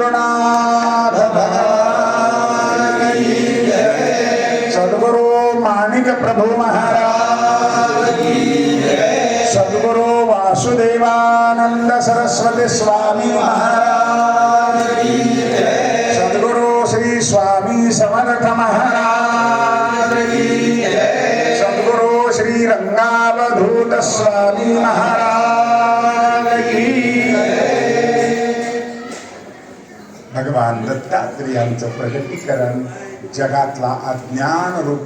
గురునాథ సద్గురు మాణిక ప్రభు మహారాజ్. సద్గురు వాసుదేవానంద సరస్వతి స్వామి మహారాజ్. సద్గురు శ్రీ స్వామి సమర్థ మహారాజ్. సద్గురు శ్రీ రంగావధూత స్వామి మహారాజ్. भगवान दत्तात्रेयांचं प्रगतीकरण जगातला अज्ञान रूप